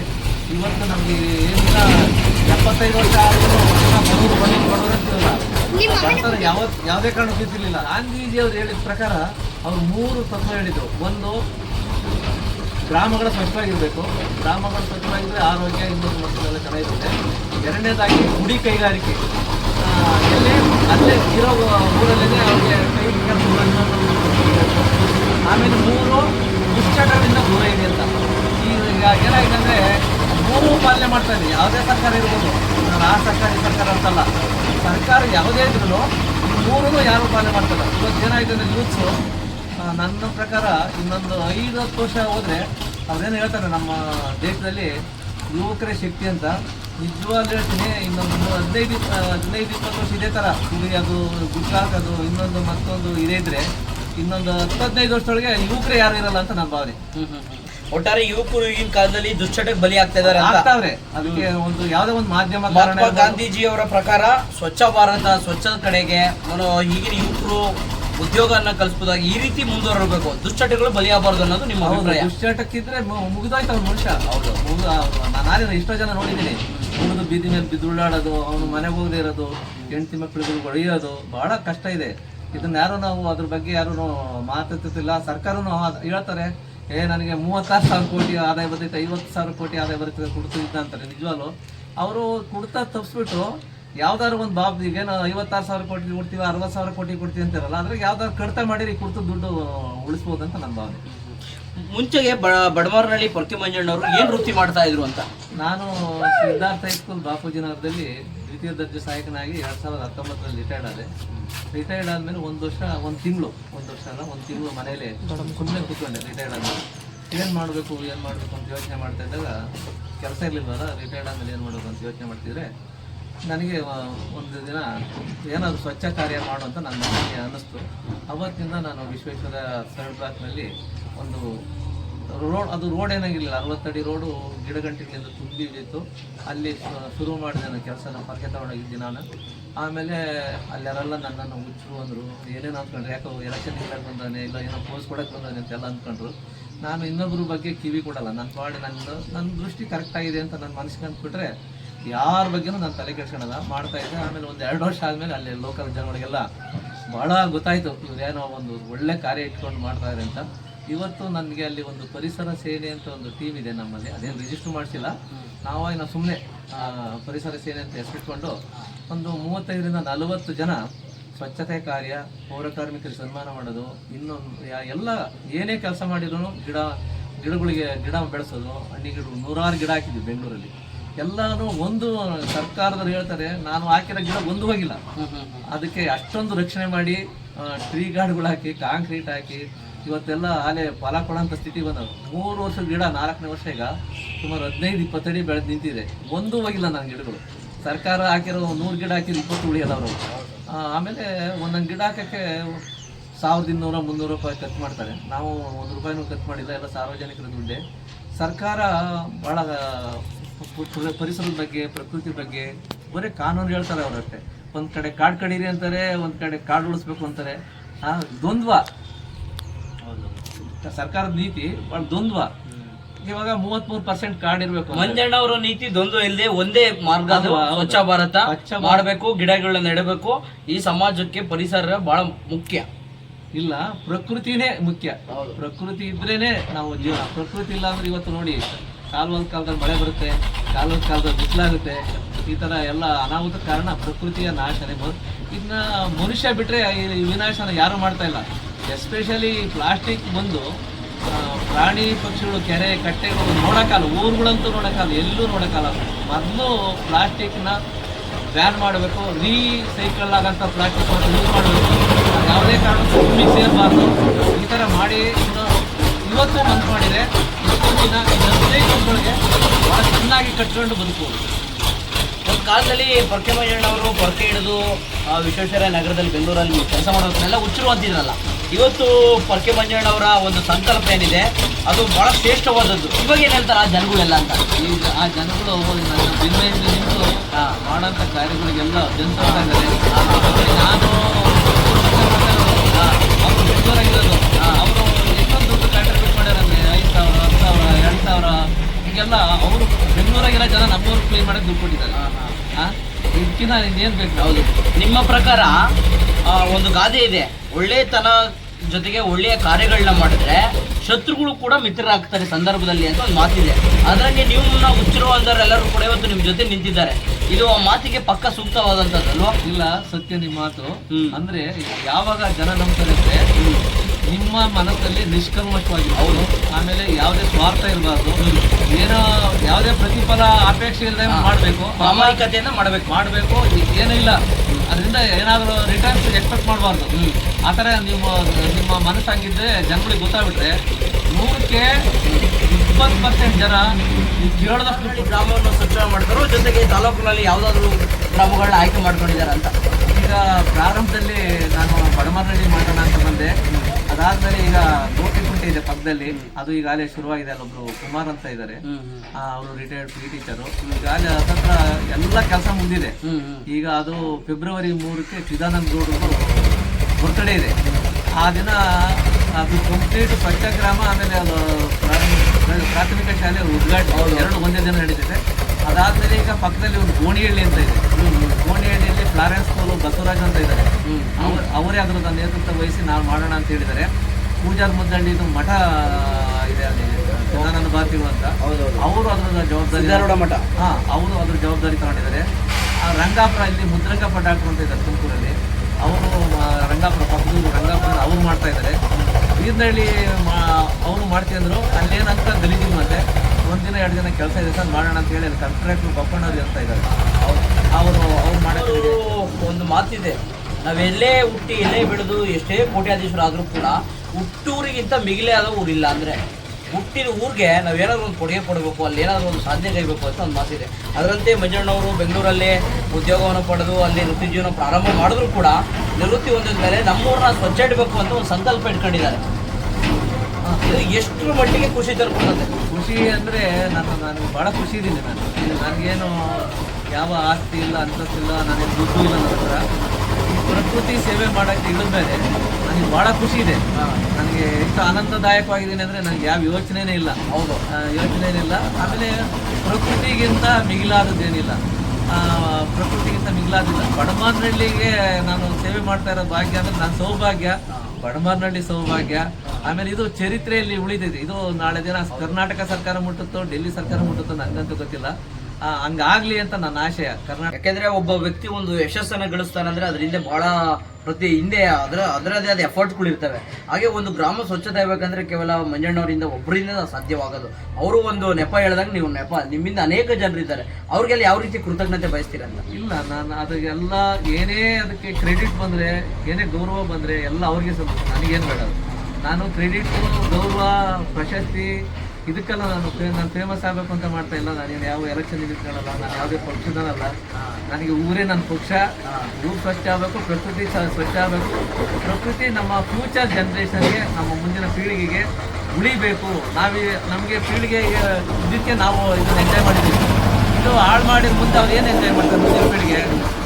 ಇವತ್ತು ನಮಗೆ ಏನಿಲ್ಲ ಎಪ್ಪತ್ತೈದು ವರ್ಷ ಆದರೂ ಬಡವರು ಬಡವರು ಬಡವರು ಯಾವತ್ತು ಯಾವುದೇ ಕಾರಣಕ್ಕೂ ಇದ್ದಿರಲಿಲ್ಲ. ಗಾಂಧೀಜಿಯವರು ಹೇಳಿದ ಪ್ರಕಾರ ಅವ್ರು ಮೂರು ತತ್ವ ಹೇಳಿದ್ರು. ಒಂದು ಗ್ರಾಮಗಳು ಸ್ವಚ್ಛವಾಗಿರಬೇಕು. ಗ್ರಾಮಗಳು ಸ್ವಚ್ಛವಾಗಿದ್ದರೆ ಆರೋಗ್ಯ, ಇನ್ನೊಂದು ಮಕ್ಕಳೆಲ್ಲ ಚೆನ್ನಾಗಿರುತ್ತೆ. ಎರಡನೇದಾಗಿ ಗುಡಿ ಕೈಗಾರಿಕೆ. ಎಲ್ಲೇ ಅಲ್ಲೇ ಇರೋ ಊರಲ್ಲೇ ಅವ್ರಿಗೆ ಕೈ ಕೆಲಸಗಳನ್ನು ಕೊಡ್ಬೇಕು. ಆಮೇಲೆ ಮೂರು ದುಶ್ಚಟಗಳಿಂದ ದೂರ ಇದೆ ಅಂತ. ಈಗ ಏನಾಗಿದೆ ಮೂರು ಪಾಲನೆ ಮಾಡ್ತಾ ಇದೆ ಯಾವುದೇ ಸರ್ಕಾರ ಇರ್ಬೋದು. ನಾನು ಆ ಸರ್ಕಾರ ಸರ್ಕಾರ ಅಂತಲ್ಲ. ಸರ್ಕಾರ ಯಾವುದೇ ಇದ್ರೂ ಮೂರೂ ಯಾರು ಪಾಲನೆ ಮಾಡ್ತಾರೆ? ಇವತ್ತು ಏನಾಗಿದೆ ಅಂದರೆ ಯೂತ್ಸು ನನ್ನ ಪ್ರಕಾರ ಇನ್ನೊಂದು ಐದು ಹತ್ತು ವರ್ಷ ಹೋದರೆ ಅವ್ರೇನು ಹೇಳ್ತಾರೆ ನಮ್ಮ ದೇಶದಲ್ಲಿ ಯುವಕರೇ ಶಕ್ತಿ ಅಂತ. ನಿಜವಾಗ್ಲೂ ಹೇಳ್ತೀನಿ ಇನ್ನೊಂದು ಹದಿನೈದು ಹದಿನೈದು ಇಪ್ಪತ್ತು ವರ್ಷ ಇದೇ ಥರ ಇಲ್ಲಿ ಅದು ಗುಟ್ಟಾಕೋದು ಇನ್ನೊಂದು ಮತ್ತೊಂದು ಇದೇ ಇದ್ರೆ ಇನ್ನೊಂದು ಹತ್ತು ಹದಿನೈದು ವರ್ಷದೊಳಗೆ ಯುವಕರು ಯಾರು ಇರಲ್ಲ ಅಂತ ನನ್ನ ಭಾವನೆ. ಒಟ್ಟಾರೆ ಯುವಕರು ಈಗಿನ ಕಾಲದಲ್ಲಿ ದುಶ್ಚಟಕ್ಕೆ ಬಲಿ ಆಗ್ತಾ ಆಗ್ತಾವ್ರೆ ಅದಕ್ಕೆ ಒಂದು ಯಾವುದೇ ಒಂದು ಮಾಧ್ಯಮ ಕಾರಣ ಮಹಾತ್ಮ ಇರ್ಬೋದು. ಗಾಂಧೀಜಿಯವರ ಪ್ರಕಾರ ಸ್ವಚ್ಛ ಭಾರತ ಸ್ವಚ್ಛದ ಕಡೆಗೆ. ಈಗಿನ ಯುವಕರು ಉದ್ಯೋಗವನ್ನ ಕಲ್ಸ್ಬೋದಾಗಿ ಈ ರೀತಿ ಮುಂದುವರಬೇಕು. ದುಶ್ಚಟಗಳು ಬಲಿಯಾಗಬಾರ್ದು ಅನ್ನೋದು ನಿಮ್ಮ ಅಭಿಪ್ರಾಯ. ದುಶ್ಚಟಕ್ಕಿದ್ರೆ ಮುಗಿದಾಯ್ತು ಅವ್ನ ಮನುಷ್ಯ. ಹೌದು ನಾನು ಎಷ್ಟೋ ಜನ ನೋಡಿದ್ದೀನಿ. ಮುಗಿದು ಬೀದಿ ಮೇಲೆ ಬಿದ್ದುಳ್ಳಾಡೋದು ಅವನು ಮನೆಗೆ ಹೋಗದೆ ಇರೋದು ಹೆಂಡತಿ ಮಕ್ಕಳಿಗೆ ಹೊಡೆಯೋದು ಬಹಳ ಕಷ್ಟ ಇದೆ. ಇದನ್ನ ಯಾರು ನಾವು ಅದ್ರ ಬಗ್ಗೆ ಯಾರು ಮಾತಾಡ್ತಿಲ್ಲ ಸರ್ಕಾರನು ಹೇಳ್ತಾರೆ ಏ ನನಗೆ ಮೂವತ್ತಾರು ಸಾವಿರ ಕೋಟಿ ಆದಾಯ ಬರ್ತೈತೆ ಐವತ್ತು ಸಾವಿರ ಕೋಟಿ ಆದಾಯ ಬರ್ತೈತೆ ಕೊಡ್ತಿದ್ದ ಅಂತಾರೆ ನಿಜವಾಗ್ಲು. ಅವರು ಕುಡ್ತಾ ತಪ್ಪಿಸ್ಬಿಟ್ಟು ಯಾವ್ದಾದ್ರು ಒಂದು ಬಾಬ್ ನಾವು ಐವತ್ತಾರು ಸಾವಿರ ಕೋಟಿ ಕೊಡ್ತೀವಿ ಅರವತ್ತು ಸಾವಿರ ಕೋಟಿ ಕೊಡ್ತೀವಿ ಅಂತಾರಲ್ಲ ಅದ್ರಾಗ ಯಾವ್ದಾದ್ರು ಕಡಿತ ಮಾಡಿರಿ ಕುರ್ತು ದುಡ್ಡು ಉಳಿಸ್ಬೋದು ಅಂತ ನನ್ನ ಭಾವನೆ. ಮುಂಚೆಗೆ ಬ ಬಡಮಾರನಹಳ್ಳಿ ಪೊರ್ಕೆ ಮಂಜಣ್ಣವರು ಏನು ವೃತ್ತಿ ಮಾಡ್ತಾ ಇದ್ರು ಅಂತ? ನಾನು ಸಿದ್ಧಾರ್ಥ ಹೈಸ್ಕೂಲ್ ಬಾಪೂಜಿ ನಗರದಲ್ಲಿ ದ್ವಿತೀಯ ದರ್ಜೆ ಸಹಾಯಕನಾಗಿ ಎರಡು ಸಾವಿರದ ಹತ್ತೊಂಬತ್ತರಲ್ಲಿ ರಿಟೈರ್ಡ್ ಆದೆ. ರಿಟೈರ್ಡ್ ಆದಮೇಲೆ ಒಂದು ವರ್ಷ ಒಂದು ತಿಂಗಳು ಒಂದು ವರ್ಷ ಅಲ್ಲ ಒಂದು ತಿಂಗಳು ಮನೇಲಿ ಸುಮ್ಮನೆ ಕೂತ್ಕೊಂಡೆ ರಿಟೈರ್ಡ್ ಆದಮೇಲೆ. ಏನು ಮಾಡಬೇಕು ಏನು ಮಾಡಬೇಕು ಅಂತ ಯೋಚನೆ ಮಾಡ್ತಾ ಇದ್ದಾಗ ಕೆಲಸ ಇರಲಿಲ್ವಲ್ಲ ರಿಟೈರ್ಡ್ ಆದಮೇಲೆ ಏನು ಮಾಡಬೇಕು ಅಂತ ಯೋಚನೆ ಮಾಡ್ತಿದ್ರೆ ನನಗೆ ಒಂದು ದಿನ ಏನಾದರೂ ಸ್ವಚ್ಛ ಕಾರ್ಯ ಮಾಡುವಂತ ನನ್ನ ನನಗೆ ಅನ್ನಿಸ್ತು. ಅವತ್ತಿಂದ ನಾನು ವಿಶ್ವೇಶ್ವರ ಥರ್ಡ್ ಬ್ಲಾಕ್ನಲ್ಲಿ ಒಂದು ರೋಡ್, ಅದು ರೋಡ್ ಏನಾಗಿರಲಿಲ್ಲ. ಅರವತ್ತಡಿ ರೋಡು ಗಿಡಗಂಟಿಗಳಿಂದ ತುಂಬಿ ಇತ್ತು ಅಲ್ಲಿ ಶುರು ಮಾಡಿದೆ ನಾನು ಕೆಲಸನ ಪರ್ಕೆ ತಗೊಂಡೋಗಿದ್ದೆ ನಾನು. ಆಮೇಲೆ ಅಲ್ಲೆಲ್ಲ ನನ್ನನ್ನು ಹುಚ್ಚರು ಅಂದರು. ಏನೇನು ಅಂದ್ಕೊಂಡ್ರು. ಯಾಕೋ ಎಲೆಕ್ಷನ್ ಇಲ್ಲಕ್ಕೆ ಬಂದಾನೆ, ಇಲ್ಲ ಏನೋ ಪೋಸ್ ಕೊಡಕ್ಕೆ ಬಂದಾನೆ ಅಂತೆಲ್ಲ ಅಂದ್ಕೊಂಡ್ರು. ನಾನು ಇನ್ನೊಬ್ಬರ ಬಗ್ಗೆ ಕಿವಿ ಕೊಡಲ್ಲ. ನನ್ನ ಪಾಡಿ ನನ್ನ ನನ್ನ ದೃಷ್ಟಿ ಕರೆಕ್ಟಾಗಿದೆ ಅಂತ ನನ್ನ ಮನಸ್ಸಿಗೆ ಅಂದ್ಬಿಟ್ರೆ ಯಾರ ಬಗ್ಗೆನೂ ನಾನು ತಲೆ ಕೆಡ್ಸ್ಕೊಳಲ್ಲ. ಮಾಡ್ತಾ ಇದ್ದೆ. ಆಮೇಲೆ ಒಂದು ಎರಡು ವರ್ಷ ಆದಮೇಲೆ ಅಲ್ಲಿ ಲೋಕಲ್ ಜನಗಳಿಗೆಲ್ಲ ಭಾಳ ಗೊತ್ತಾಯಿತು ಇವ್ರೇನೋ ಒಂದು ಒಳ್ಳೆ ಕಾರ್ಯ ಇಟ್ಕೊಂಡು ಮಾಡ್ತಾ ಅಂತ. ಇವತ್ತು ನನಗೆ ಅಲ್ಲಿ ಒಂದು ಪರಿಸರ ಸೇನೆ ಅಂತ ಒಂದು ಟೀಮ್ ಇದೆ ನಮ್ಮಲ್ಲಿ. ಅದೇನು ರಿಜಿಸ್ಟರ್ ಮಾಡಿಸಿಲ್ಲ. ನಾವಾಗಿ ನಾವು ಸುಮ್ಮನೆ ಪರಿಸರ ಸೇನೆ ಅಂತ ಹೆಸರಿಟ್ಕೊಂಡು ಒಂದು ಮೂವತ್ತೈದರಿಂದ ನಲವತ್ತು ಜನ ಸ್ವಚ್ಛತೆ ಕಾರ್ಯ, ಪೌರ ಕಾರ್ಮಿಕರಿಗೆ ಸನ್ಮಾನ ಮಾಡೋದು, ಇನ್ನೊಂದು ಎಲ್ಲ ಏನೇ ಕೆಲಸ ಮಾಡಿದ್ರು ಗಿಡ, ಗಿಡಗಳಿಗೆ ಗಿಡ ಬೆಳೆಸೋದು ಹಣ್ಣಿ ನೂರಾರು ಗಿಡ ಹಾಕಿದ್ವಿ ಬೆಂಗಳೂರಲ್ಲಿ. ಎಲ್ಲಾನು ಒಂದು ಸರ್ಕಾರದವ್ರು ಹೇಳ್ತಾರೆ ನಾನು ಹಾಕಿರೋ ಗಿಡ ಒಂದು ಹೋಗಿಲ್ಲ. ಅದಕ್ಕೆ ಅಷ್ಟೊಂದು ರಕ್ಷಣೆ ಮಾಡಿ ಟ್ರೀ ಗಾರ್ಡ್ಗಳು ಹಾಕಿ ಕಾಂಕ್ರೀಟ್ ಹಾಕಿ ಇವತ್ತೆಲ್ಲ ಆಲೆ ಫಲ ಕೊಡೋಂಥ ಸ್ಥಿತಿ ಬಂದವು ಮೂರು ವರ್ಷದ ಗಿಡ ನಾಲ್ಕನೇ ವರ್ಷ ಈಗ ಸುಮಾರು ಹದಿನೈದು ಇಪ್ಪತ್ತಡಿ ಬೆಳೆದು ನಿಂತಿದೆ. ಒಂದು ಹೋಗಿಲ್ಲ ನನ್ನ ಗಿಡಗಳು. ಸರ್ಕಾರ ಹಾಕಿರೋ ನೂರು ಗಿಡ ಹಾಕಿರೋ ಇಪ್ಪತ್ತು ಉಳಿಯಲ್ಲ ಅವರು ಆಮೇಲೆ ಒಂದೊಂದು ಗಿಡ ಹಾಕಕ್ಕೆ ಸಾವಿರದ ಇನ್ನೂರ ಮುನ್ನೂರು ರೂಪಾಯಿ ಖರ್ಚು ಮಾಡ್ತಾರೆ. ನಾವು ಒಂದು ರೂಪಾಯಿನೂ ಖರ್ಚು ಮಾಡಿಲ್ಲ ಎಲ್ಲ ಸಾರ್ವಜನಿಕರ ದುಡ್ಡೆ. ಸರ್ಕಾರ ಭಾಳ ಪರಿಸರದ ಬಗ್ಗೆ ಪ್ರಕೃತಿ ಬಗ್ಗೆ ಬರೀ ಕಾನೂನು ಹೇಳ್ತಾರೆ ಅವರಷ್ಟೇ ಒಂದ್ ಕಡೆ ಕಾಡ್ ಕಡೀರಿ ಅಂತಾರೆ ಒಂದ್ ಕಡೆ ಕಾಡು ಉಳಿಸ್ಬೇಕು ಅಂತಾರೆ. ದ್ವಂದ್ವ. ಸರ್ಕಾರದ ನೀತಿ ಬಹಳ ದ್ವಂದ್ವ. ಇವಾಗ ಮೂವತ್ಮೂರು ಪರ್ಸೆಂಟ್ ಕಾರ್ಡ್ ಇರ್ಬೇಕು ಮಂಜಣ್ಣ ಅವರ ನೀತಿ ದ್ವಂದ್ವ ಇಲ್ಲದೆ ಒಂದೇ ಮಾರ್ಗ ಸ್ವಚ್ಛ ಭಾರತ ಮಾಡಬೇಕು ಗಿಡಗಳನ್ನ ನೆಡಬೇಕು. ಈ ಸಮಾಜಕ್ಕೆ ಪರಿಸರ ಬಹಳ ಮುಖ್ಯ. ಇಲ್ಲ ಪ್ರಕೃತಿನೇ ಮುಖ್ಯ. ಹೌದು. ಪ್ರಕೃತಿ ಇದ್ರೇನೆ ನಾವು ಜೀವನ. ಪ್ರಕೃತಿ ಇಲ್ಲ ಅಂದ್ರೆ ಇವತ್ತು ನೋಡಿ ಕಾಲವಾದ ಕಾಲದಲ್ಲಿ ಮಳೆ ಬರುತ್ತೆ ಕಾಲವಾದ ಕಾಲದಲ್ಲಿ ಬಿಸಿಲಾಗುತ್ತೆ. ಈ ತರ ಎಲ್ಲ ಅನಾಹುತ ಕಾರಣ ಪ್ರಕೃತಿಯ ನಾಶನೇ ಬರುತ್ತೆ ಇದನ್ನ ಮನುಷ್ಯ ಬಿಟ್ರೆ ಈ ವಿನಾಶನ ಯಾರು ಮಾಡ್ತಾ ಇಲ್ಲ. ಎಸ್ಪೆಷಲಿ ಪ್ಲಾಸ್ಟಿಕ್ ಬಂದು ಪ್ರಾಣಿ ಪಕ್ಷಿಗಳು, ಕೆರೆ, ಕಟ್ಟೆಗಳು ನೋಡೋಕ್ಕಲ್ಲ ಊರುಗಳಂತೂ ನೋಡೋಕ್ಕಲ್ಲ ಎಲ್ಲೂ ನೋಡೋಕ್ಕಲ್ಲ ಮೊದಲು ಪ್ಲಾಸ್ಟಿಕ್ನ ಬ್ಯಾನ್ ಮಾಡಬೇಕು, ರೀಸೈಕಲ್ ಆಗಂತ ಪ್ಲಾಸ್ಟಿಕ್ ಯೂಸ್ ಮಾಡಬೇಕು. ಯಾವುದೇ ಕಾರಣಕ್ಕೂ ಭೂಮಿಗೆ ಸೇರಬಾರ್ದು. ಈ ಥರ ಮಾಡಿ, ಇನ್ನು ಇವತ್ತು ಮನ್ಸು ಮಾಡಿದೆ ದಿನ ಈ ವರ್ಷದೊಳಗೆ ಭಾಳ ಚೆನ್ನಾಗಿ ಕಟ್ಕೊಂಡು ಬದುಕುವುದು ಒಂದು ಕಾಲದಲ್ಲಿ ಪೊರ್ಕೆ ಮಂಜಣ್ಣ ಅವರು ಪೊರ್ಕೆ ಹಿಡಿದು ಆ, ವಿಶ್ವೇಶ್ವರಯ್ಯ ನಗರದಲ್ಲಿ ಬೆಂಗಳೂರಲ್ಲಿ ಕೆಲಸ ಮಾಡೋದನ್ನೆಲ್ಲ ಹುಚ್ಚರು ಅಂತಿದ್ರಲ್ಲ. ಇವತ್ತು ಪೊರ್ಕೆ ಮಂಜಣ್ಣ ಅವರ ಒಂದು ಸಂಕಲ್ಪ ಏನಿದೆ ಅದು ಬಹಳ ಶ್ರೇಷ್ಠವಾದದ್ದು. ಇವಾಗ ಏನು ಹೇಳ್ತಾರೆ ಆ ಜನಗಳೆಲ್ಲ ಅಂತ? ಈಗ ಆ ಜನಗಳು ಬೆನ್ನಿಂದ ನಿಂತು ಮಾಡೋಂಥ ಕಾರ್ಯಗಳಿಗೆಲ್ಲ ಜನ ನಾನು ಅವರು ಬೆಂಗಳೂರಾಗಿರೋದು ಅವರು ಎಷ್ಟೊಂದು ದುಡ್ಡು ಕಾಂಟ್ರಿಬ್ಯೂಟ್ ಮಾಡ್ಯಾರಂದ್ರೆ ಐದು ಸಾವಿರ ಹತ್ತು ಸಾವಿರ ಎರಡು ಸಾವಿರ ಹೀಗೆಲ್ಲ ಅವರು ಬೆಂಗಳೂರಾಗಿರೋ ಜನ ನಮ್ಮೂರು ಕ್ಲೀನ್ ಮಾಡಕ್ಕೆ ದುಡ್ಡು ಕೊಟ್ಟಿದ್ದಾರೆ? ಇದಕ್ಕಿಂತ ಇನ್ನೇನು ಬೇಕು? ಹೌದು. ನಿಮ್ಮ ಪ್ರಕಾರ ಆ, ಒಂದು ಗಾದೆ ಇದೆ. ಒಳ್ಳೆತನ ಜೊತೆಗೆ ಒಳ್ಳೆಯ ಕಾರ್ಯಗಳನ್ನ ಮಾಡಿದ್ರೆ ಶತ್ರುಗಳು ಕೂಡ ಮಿತ್ರರಾಗ್ತಾರೆ ಸಂದರ್ಭದಲ್ಲಿ ಅಂತ ಒಂದು ಮಾತಿದೆ. ಅದರಲ್ಲಿ ನೀವು ಹುಚ್ಚಿರೋ ಎಲ್ಲರೂ ಕೂಡ ಇವತ್ತು ನಿಮ್ಮ ಜೊತೆ ನಿಂತಿದ್ದಾರೆ. ಇದು ಆ ಮಾತಿಗೆ ಪಕ್ಕ ಸೂಕ್ತವಾದಂಥದ್ದಲ್ವಾ ಇಲ್ಲ ಸತ್ಯ ನಿಮ್ಮ ಮಾತು. ಹ್ಮ್. ಅಂದ್ರೆ ಯಾವಾಗ ಜನ ನಂಬ್ತಾರೆ ಅಂದ್ರೆ ನಿಮ್ಮ ಮನಸ್ಸಲ್ಲಿ ನಿಷ್ಕಲ್ಮಶವಾಗಿ ಅವರು ಆಮೇಲೆ ಯಾವುದೇ ಸ್ವಾರ್ಥ ಇರಬಾರ್ದು. ಏನೋ ಯಾವುದೇ ಪ್ರತಿಫಲ ಅಪೇಕ್ಷೆ ಇಲ್ಲದೆ ಮಾಡಬೇಕು. ಪ್ರಾಮಾಣಿಕತೆಯನ್ನು ಮಾಡಬೇಕು. ಮಾಡಬೇಕು. ಏನಿಲ್ಲ ಇಲ್ಲ. ಅದರಿಂದ ಏನಾದರೂ ರಿಟರ್ನ್ಸ್ ಎಕ್ಸ್ಪೆಕ್ಟ್ ಮಾಡಬಾರ್ದು. ಆ ಥರ ನೀವು ನಿಮ್ಮ ಮನಸ್ಸಾಗಿದ್ದರೆ ಜನಗಳಿಗೆ ಗೊತ್ತಾಗ್ಬಿಟ್ರೆ ನೂರಕ್ಕೆ ಇಪ್ಪತ್ತು ಪರ್ಸೆಂಟ್ ಜನ ಕೇಳಿದಷ್ಟು ಗ್ರಾಮವನ್ನು ಸ್ವಚ್ಛ ಮಾಡ್ತಾರೋ. ಜೊತೆಗೆ ತಾಲೂಕಿನಲ್ಲಿ ಯಾವುದಾದ್ರೂ ಗ್ರಾಮಗಳನ್ನ ಆಯ್ಕೆ ಮಾಡ್ಕೊಂಡಿದ್ದಾರೆ ಅಂತ. ಈಗ ಪ್ರಾರಂಭದಲ್ಲಿ ನಾನು ಬಡಮರಳ್ಳಿ ಮಾಡೋಣ ಅಂತ ಬಂದೆ. ಅದಾದ್ಮೇಲೆ ಈಗ ಗೋಪಿಕುಂಟೆ ಇದೆ ಪಕ್ಕದಲ್ಲಿ. ಅದು ಈಗಾಗಲೇ ಶುರುವಾಗಿದೆ. ಅಲ್ಲೊಬ್ರು ಕುಮಾರ್ ಅಂತ ಇದ್ದಾರೆ. ಅವರು ರಿಟೈರ್ಡ್ ಪಿ ಟೀಚರು ಈಗಾಗಲೇ ಅದತ್ರ ಎಲ್ಲ ಕೆಲಸ ಮುಂದಿದೆ. ಈಗ ಅದು ಫೆಬ್ರವರಿ ಮೂರಕ್ಕೆ ಚಿದಾನಂದ ರೋಡ್ ಬರ್ತಡೆ ಇದೆ. ಆ ದಿನ ಅದು ಕಂಪ್ಲೀಟ್ ಸ್ವಚ್ಛ ಗ್ರಾಮ ಆಮೇಲೆ ಅದು ಪ್ರಾಥಮಿಕ ಶಾಲೆ ಉದ್ಘಾಟನೆ. ಎರಡು ಒಂದೇ ದಿನ ನಡೀತಿದೆ ಅದಾದ್ಮೇಲೆ ಈಗ ಪಕ್ಕದಲ್ಲಿ ಒಂದು ಗೋಣಿಹಳ್ಳಿ ಅಂತ ಇದೆ. ಗೋಣಿಹಳ್ಳಿಯಲ್ಲಿ ಫ್ಲಾರೆನ್ಸ್ ಸ್ಕೂಲು ಬಸವರಾಜ್ ಅಂತ ಇದ್ದಾರೆ. ಅವ್ರು ಅವರೇ ಅದರ ನೇತೃತ್ವ ವಹಿಸಿ ನಾವು ಮಾಡೋಣ ಅಂತ ಹೇಳಿದ್ದಾರೆ. ಪೂಜಾರ್ ಮುದ್ದಳ್ಳಿದು ಮಠ ಇದೆ ಅಲ್ಲಿ ಸದಾನಂದ ಭಾರತಿಗಳು ಅಂತ. ಅವರು ಅದರ ಜವಾಬ್ದಾರಿ ಮಠ. ಹಾ ಅವರು ಅದ್ರ ಜವಾಬ್ದಾರಿ ತಗೊಂಡಿದ್ದಾರೆ. ಆ ರಂಗಾಪುರ ಇಲ್ಲಿ ಮುದ್ರಂಗಪ್ಪ ಡಾಕ್ಟರ್ ಅಂತ ಇದ್ದಾರೆ ತುಮಕೂರಲ್ಲಿ. ಅವರು ರಂಗಾಪುರ ಪಕ್ಕದೂರು ರಂಗಾಪುರ ಅವ್ರು ಮಾಡ್ತಾ ಇದ್ದಾರೆ. ಬೀರ್ನಹಳ್ಳಿ ಮಾ ಅವರು ಮಾಡ್ತಿದ್ರು ಅಲ್ಲೇನಂತ ಗಲೀಜು ಮತ್ತೆ ಒಂದಿನ ಎರಡು ದಿನ ಕೆಲಸ ಇದೆ ಸರ್ ಮಾಡೋಣ ಅಂತ ಹೇಳಿ ಅಲ್ಲಿ ಪಪ್ಪಣ್ಣವ್ರು ಅಂತ ಇದ್ದಾರೆ. ಅವರು ಅವ್ರು ಮಾಡೋದು ಒಂದು ಮಾತಿದೆ. ನಾವೆಲ್ಲೇ ಹುಟ್ಟಿ ಎಲ್ಲೇ ಬೆಳೆದು ಎಷ್ಟೇ ಕೋಟ್ಯಾಧೀಶರಾದ್ರೂ ಕೂಡ ಹುಟ್ಟೂರಿಗಿಂತ ಮಿಗಿಲೇ ಆದ ಊರಿಲ್ಲ ಅಂದರೆ ಹುಟ್ಟಿದ ಊರಿಗೆ ನಾವೇನಾದ್ರೂ ಒಂದು ಕೊಡುಗೆ ಕೊಡಬೇಕು, ಅಲ್ಲಿ ಏನಾದರೂ ಒಂದು ಸಾಧನೆ ಕೈಬೇಕು ಅಂತ ಒಂದು ಮಾತಿದೆ. ಅದರಂತೆ ಮಂಜಣ್ಣವರು ಬೆಂಗಳೂರಲ್ಲಿ ಉದ್ಯೋಗವನ್ನು ಪಡೆದು ಅಲ್ಲಿ ವೃತ್ತಿ ಜೀವನ ಪ್ರಾರಂಭ ಮಾಡಿದ್ರು ಕೂಡ ನಿವೃತ್ತಿ ಹೊಂದಿದ ಮೇಲೆ ನಮ್ಮೂರನ್ನ ಸ್ವಚ್ಛ ಇಡಬೇಕು ಅಂತ ಒಂದು ಸಂಕಲ್ಪ ಇಟ್ಕೊಂಡಿದ್ದಾರೆ. ಇದು ಎಷ್ಟು ಮಟ್ಟಿಗೆ ಖುಷಿ ತರ್ಕೊಳುತ್ತೆ ಖುಷಿ ಅಂದರೆ ನಾನು ನನಗೆ ಭಾಳ ಖುಷಿ ಇದ್ದೀನಿ ನಾನು ನನಗೇನು ಯಾವ ಆಸ್ತಿ ಇಲ್ಲ ಅಂತಸ್ತಿಲ್ಲ ನನಗೆ ದುಡ್ಡು ಇಲ್ಲ ನನ್ನ ಹತ್ರ ಈ ಪ್ರಕೃತಿ ಸೇವೆ ಮಾಡೋಕ್ಕೆ ಇಳಿದ್ಮೇಲೆ ನನಗೆ ಭಾಳ ಖುಷಿ ಇದೆ. ನನಗೆ ಎಷ್ಟು ಆನಂದದಾಯಕವಾಗಿದ್ದೀನಿ ಅಂದರೆ ನನಗೆ ಯಾವ ಯೋಚನೆನೇ ಇಲ್ಲ. ಹೌದು. ಯೋಚನೆನೇ ಇಲ್ಲ. ಆಮೇಲೆ ಪ್ರಕೃತಿಗಿಂತ ಮಿಗಿಲಾದದ್ದೇನಿಲ್ಲ. ಆ, ಪ್ರಕೃತಿಗಿಂತ ಮಿಗಿಲಾದಿಲ್ಲ ಬಡಮಾನಹಳ್ಳಿಗೆ ನಾನು ಸೇವೆ ಮಾಡ್ತಾ ಇರೋ ಭಾಗ್ಯ ಅಂದರೆ ನನ್ನ ಸೌಭಾಗ್ಯ. ಬಡಮಾನಹಳ್ಳಿ ಸೌಭಾಗ್ಯ. ಆಮೇಲೆ ಇದು ಚರಿತ್ರೆಯಲ್ಲಿ ಉಳಿದಿದೆ. ಇದು ನಾಳೆ ದಿನ ಕರ್ನಾಟಕ ಸರ್ಕಾರ ಮುಟ್ಟುತ್ತೋ ಡೆಲ್ಲಿ ಸರ್ಕಾರ ಮುಟ್ಟುತ್ತೋ ನನಗಂತೂ ಗೊತ್ತಿಲ್ಲ. ಹಂಗಾಗ್ಲಿ ಅಂತ ನನ್ನ ಆಶಯ. ಕರ್ನಾಟಕ ಯಾಕೆಂದ್ರೆ ಒಬ್ಬ ವ್ಯಕ್ತಿ ಒಂದು ಯಶಸ್ಸನ್ನು ಗಳಿಸ್ತಾನಂದ್ರೆ ಅದ್ರ ಹಿಂದೆ ಬಹಳ ಪ್ರತಿ ಹಿಂದೆ ಅದರ ಅದರದೇ ಆದ ಎಫರ್ಟ್ಗಳು ಇರ್ತವೆ. ಹಾಗೆ ಒಂದು ಗ್ರಾಮ ಸ್ವಚ್ಛತೆ ಆಗಬೇಕಂದ್ರೆ ಕೇವಲ ಮಂಜಣ್ಣವರಿಂದ ಒಬ್ಬರಿಂದ ಸಾಧ್ಯವಾಗೋದು. ಅವರು ಒಂದು ನೆಪ ಹೇಳ್ದಂಗೆ ನೀವು ನೆಪ ನಿಮ್ಮಿಂದ ಅನೇಕ ಜನರು ಇದ್ದಾರೆ. ಅವ್ರಿಗೆಲ್ಲ ಯಾವ ರೀತಿ ಕೃತಜ್ಞತೆ ಬಯಸ್ತೀರಂತ ಇಲ್ಲ, ನಾನು ಅದಕ್ಕೆಲ್ಲ ಏನೇ ಅದಕ್ಕೆ ಕ್ರೆಡಿಟ್ ಬಂದರೆ, ಏನೇ ಗೌರವ ಬಂದರೆ ಎಲ್ಲ ಅವ್ರಿಗೆ ಸಲ್ಲುತ್ತೆ ನನಗೇನು ಬೇಡ. ನಾನು ಕ್ರೆಡಿಟ್ ಗೌರವ, ಪ್ರಶಸ್ತಿ ಇದಕ್ಕೆಲ್ಲ ನಾನು ನಾನು ಫೇಮಸ್ ಆಗಬೇಕು ಅಂತ ಮಾಡ್ತಾ ಇಲ್ಲ. ನಾನು ಯಾವ ಎಲೆಕ್ಷನ್ ನಿಂತ್ಕೊಳ್ಳಲ್ಲ ನಾನು ಯಾವುದೇ ಪಕ್ಷದಲ್ಲ ನನಗೆ ಊರೇ ನನ್ನ ಪಕ್ಷ. ಊರು ಸ್ವಚ್ಛ ಆಗಬೇಕು ಪ್ರಕೃತಿ ಸ್ವಚ್ಛ ಆಗಬೇಕು. ಪ್ರಕೃತಿ ನಮ್ಮ ಫ್ಯೂಚರ್ ಜನ್ರೇಷನ್ಗೆ ನಮ್ಮ ಮುಂದಿನ ಪೀಳಿಗೆಗೆ ಉಳಿಬೇಕು. ನಾವೇ ನಮಗೆ ಪೀಳಿಗೆಗೆ ಇದಕ್ಕೆ ನಾವು ಇದನ್ನು ಎಂಜಾಯ್ ಮಾಡಿದ್ದೀವಿ. ಇದು ಹಾಳು ಮಾಡಿದ ಮುಂದೆ ಅವ್ರು ಏನು ಎಂಜಾಯ್ ಮಾಡ್ತಾರೆ ಮುಂದಿನ ಪೀಳಿಗೆ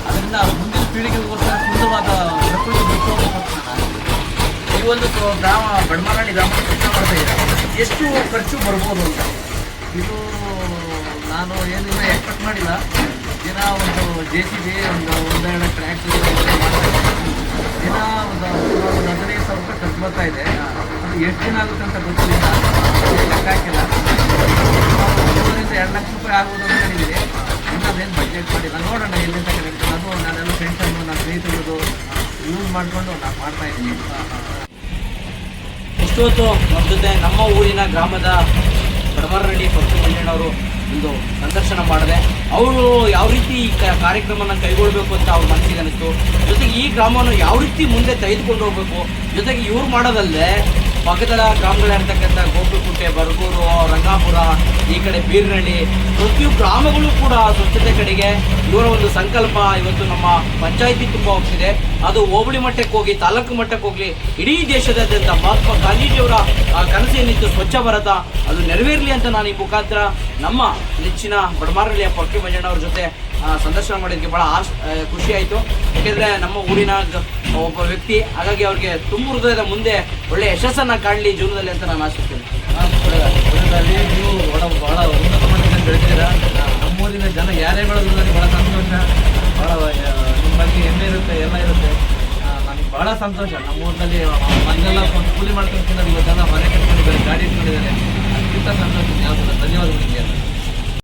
ಅದರಿಂದ ಮುಂದಿನ ಪೀಳಿಗೆಗೋಸ್ಕರ ಸುಂದರವಾದ ಪ್ರಕೃತಿ ಬಿಟ್ಟು ಈ ಒಂದು ಗ್ರಾಮ ಬಡಮರಳ್ಳಿ ಗ್ರಾಮ ಕೃಷ್ಣ ಮಾಡ್ತಾ ಇದ್ದಾರೆ. ಎಷ್ಟು ಖರ್ಚು ಬರ್ಬೋದು ಅಂತ. ಇದು ನಾನು ಏನಿಲ್ಲ ಎಕ್ಸ್ಪೆಕ್ಟ್ ಮಾಡಿಲ್ಲ. ದಿನ ಒಂದು ಜೆ ಸಿ ಬಿ ಒಂದು ಒಂದೆರಡು ಟ್ರ್ಯಾಕ್ಟರ್ ದಿನ ಒಂದು ಹದಿನೈದು ಸಾವಿರ ರೂಪಾಯಿ ಖರ್ಚು ಬರ್ತಾ ಇದೆ. ಅದು ಎಷ್ಟು ದಿನ ಆಗುತ್ತೆ ಅಂತ ಗೊತ್ತಿಲ್ಲ. ಲೆಕ್ಕ ಹಾಕಿಲ್ಲ. ಒಂದರಿಂದ ಎರಡು ಲಕ್ಷ ರೂಪಾಯಿ ಆಗ್ಬೋದು ಅಂತ ಹೇಳಿದ್ದೀನಿ. ಇನ್ನೂ ಅದೇನು ಬಜೆಟ್ ಮಾಡಿಲ್ಲ. ನೋಡೋಣ ಎಲ್ಲಿಂದ ಕನೆಕ್ಟ್ ಅದು ನಾನೆಲ್ಲ ಫ್ರೆಂಡ್ಸನ್ನು ನನ್ನ ಸ್ನೇಹಿತರದು ಯೂಸ್ ಮಾಡಿಕೊಂಡು ನಾನು ಮಾಡ್ತಾ ಇದ್ದೀನಿ. ಇಷ್ಟು ಹೊತ್ತು ನಮ್ಮ ಜೊತೆ ನಮ್ಮ ಊರಿನ ಗ್ರಾಮದ ಬಡಮರಳ್ಳಿ ಪಕ್ಷ ಮಂಜಣ್ಣವರು ಒಂದು ಸಂದರ್ಶನ ಮಾಡಿದೆ. ಅವರು ಯಾವ ರೀತಿ ಈ ಕಾರ್ಯಕ್ರಮನ ಕೈಗೊಳ್ಬೇಕು ಅಂತ ಅವ್ರ ಮನಸ್ಸಿಗೆ ಅನಿಸ್ತು ಜೊತೆಗೆ ಈ ಗ್ರಾಮವನ್ನು ಯಾವ ರೀತಿ ಮುಂದೆ ತೆಗೆದುಕೊಂಡು ಹೋಗ್ಬೇಕು? ಜೊತೆಗೆ ಇವ್ರು ಮಾಡೋದಲ್ಲದೆ ಪಕ್ಕದ ಗ್ರಾಮಗಳಿರ್ತಕ್ಕಂಥ ಗೋಪಿಕುಂಟೆ ಬರಗೂರು, ರಂಗಾಪುರ ಈ ಕಡೆ ಬೀರ್ನಳ್ಳಿ ಪ್ರತಿಯು ಗ್ರಾಮಗಳು ಕೂಡ ಸ್ವಚ್ಛತೆ ಕಡೆಗೆ ಇವರ ಒಂದು ಸಂಕಲ್ಪ ಇವತ್ತು ನಮ್ಮ ಪಂಚಾಯಿತಿ ತುಂಬ ಹೋಗ್ತಿದೆ. ಅದು ಹೋಬಳಿ ಮಟ್ಟಕ್ಕೆ ಹೋಗಿ ತಾಲೂಕು ಮಟ್ಟಕ್ಕೆ ಹೋಗಲಿ, ಇಡೀ ದೇಶದಾದ್ಯಂತ ಮಹಾತ್ಮ ಗಾಂಧೀಜಿಯವರ, ಆ ಕನಸು ಏನಿತ್ತು ಸ್ವಚ್ಛ ಭಾರತ ಅದು ನೆರವೇರಲಿ ಅಂತ ನಾನು ಈ ಮುಖಾಂತರ ನಮ್ಮ ನೆಚ್ಚಿನ ಬಡಮಾರಳ್ಳಿಯ ಮಂಜಣ್ಣ ಮಂಜಣ್ಣವ್ರ ಜೊತೆ ಸಂದರ್ಶನ ಮಾಡಿದ್ದಕ್ಕೆ ಭಾಳ ಆಶ್ ಖುಷಿ ಆಯಿತು. ಯಾಕೆಂದರೆ ನಮ್ಮ ಊರಿನ ಒಬ್ಬ ವ್ಯಕ್ತಿ, ಹಾಗಾಗಿ ಅವ್ರಿಗೆ ತುಂಬ ಹೃದಯದ ಮುಂದೆ ಒಳ್ಳೆ ಯಶಸ್ಸನ್ನು ಕಾಣಲಿ ಜೀವನದಲ್ಲಿ ಅಂತ ನಾನು ಆಶಿಸ್ತೇನೆ. ನೀವು ಬಹಳ ಬಹಳ ಉನ್ನತ ಮಟ್ಟದಲ್ಲಿ ಬೆಳೆದಿದ್ದೀರಾ? ನಮ್ಮೂರಿನ ಜನ ಯಾರೇ ಬೆಳೆದ್ರು ಬಹಳ ಸಂತೋಷ. ಭಾಳ ನಿಮ್ಮ ಬಗ್ಗೆ ಹೆಮ್ಮೆ ಇರುತ್ತೆ, ಎಲ್ಲ ಇರುತ್ತೆ. ನನಗೆ ಭಾಳ ಸಂತೋಷ. ನಮ್ಮ ಊರಿನಲ್ಲಿ ಮನೆಯೆಲ್ಲ ಒಂದು ಕೂಲಿ ಮಾಡ್ಕೊಂಡು ಜನ ಮನೆ ಕಟ್ಕೊಂಡು ಗಾಡಿ ಇಟ್ಕೊಂಡಿದ್ದಾರೆ. ಅದಕ್ಕಿಂತ ಸಂತೋಷ. ಧನ್ಯವಾದಗಳು ನಿಮಗೆ.